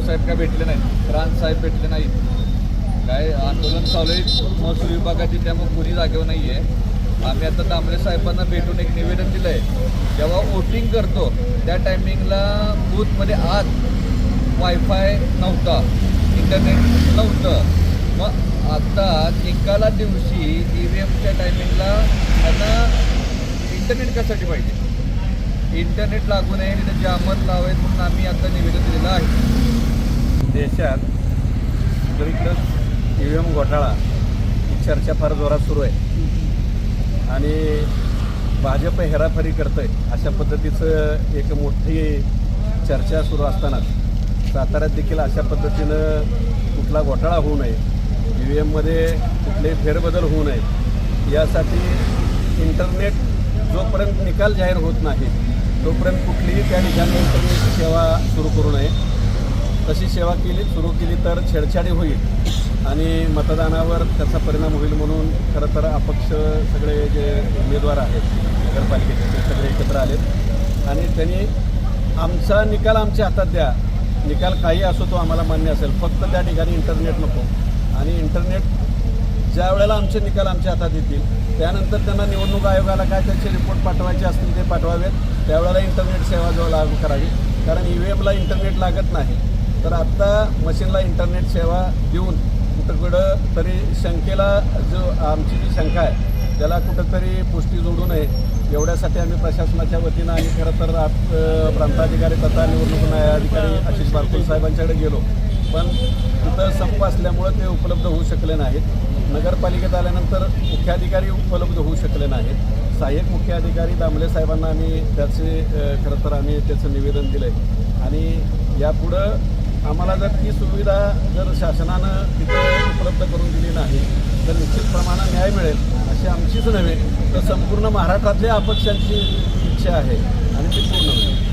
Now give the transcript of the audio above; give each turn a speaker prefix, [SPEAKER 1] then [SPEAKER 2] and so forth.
[SPEAKER 1] साहेब काय भेटले नाहीत? रान साहेब भेटले नाहीत. काय आंदोलन चालू आहे महसूल विभागाची त्यामुळे कोणी जागेवर नाही आहे आम्ही आता दामले साहेबांना भेटून एक निवेदन दिलं आहे जेव्हा वोटिंग करतो त्या टायमिंगला बूथमध्ये आत वायफाय नव्हता इंटरनेट नव्हतं. मग आता निकाला दिवशी ई व्ही एमच्या टायमिंगला त्यांना इंटरनेट कशासाठी पाहिजे? इंटरनेट लागू नये तिथे जामर लावायत म्हणून आम्ही आता निवेदन दिलेलं आहे
[SPEAKER 2] देशात सगळीकडं ई व्ही एम घोटाळा ही चर्चा फार जोरात सुरू आहे. आणि भाजप हेराफेरी करतं आहे अशा पद्धतीचं एक मोठी चर्चा सुरू असतानाच साताऱ्यात देखील अशा पद्धतीनं कुठला घोटाळा होऊ नये ई व्ही एममध्ये कुठलेही फेरबदल होऊ नये यासाठी इंटरनेट जोपर्यंत निकाल जाहीर होत नाही तोपर्यंत कुठलीही त्या ठिकाणी इंटरनेट सेवा सुरू करू नये. तशी सेवा केली सुरू केली तर छेडछाडी होईल. आणि मतदानावर त्याचा परिणाम होईल म्हणून खरं तर अपक्ष सगळे जे उमेदवार आहेत नगरपालिकेचे ते सगळे एकत्र आलेत. आणि त्यांनी आमचा निकाल आमच्या हातात द्या. निकाल काही असो तो आम्हाला मान्य असेल फक्त त्या ठिकाणी इंटरनेट नको. आणि इंटरनेट ज्या वेळेला आमचे निकाल आमच्या हातात येतील त्यानंतर त्यांना निवडणूक आयोगाला काय त्याचे रिपोर्ट पाठवायचे असतील ते पाठवावेत. त्यावेळेला इंटरनेट सेवा जो लागू करावी. कारण ई व्ही एमला इंटरनेट लागत नाही. तर आत्ता मशीनला इंटरनेट सेवा देऊन कुठं कुठं तरी शंकेला जो आमची जी शंका आहे त्याला कुठंतरी पुष्टी जोडू नये एवढ्यासाठी आम्ही प्रशासनाच्या वतीनं आणि खरं तर आत- प्रांताधिकारी तथा निवडणूक न्यायाधिकारी आशिष बारकुल साहेबांच्याकडे गेलो. पण तिथं संप असल्यामुळं ते उपलब्ध होऊ शकले नाहीत. नगरपालिकेत आल्यानंतर मुख्याधिकारी उपलब्ध होऊ शकले नाहीत. सहाय्यक मुख्याधिकारी दामले साहेबांना आम्ही त्याचे खरं तर आम्ही त्याचं निवेदन दिलं आहे आणि यापुढं आम्हाला जर ती सुविधा जर शासनानं तिथं उपलब्ध करून दिली नाही तर निश्चित प्रमाणात न्याय मिळेल अशी आमचीच नव्हे तर संपूर्ण महाराष्ट्रातल्या अपक्षांची इच्छा आहे आणि ती पूर्ण होईल.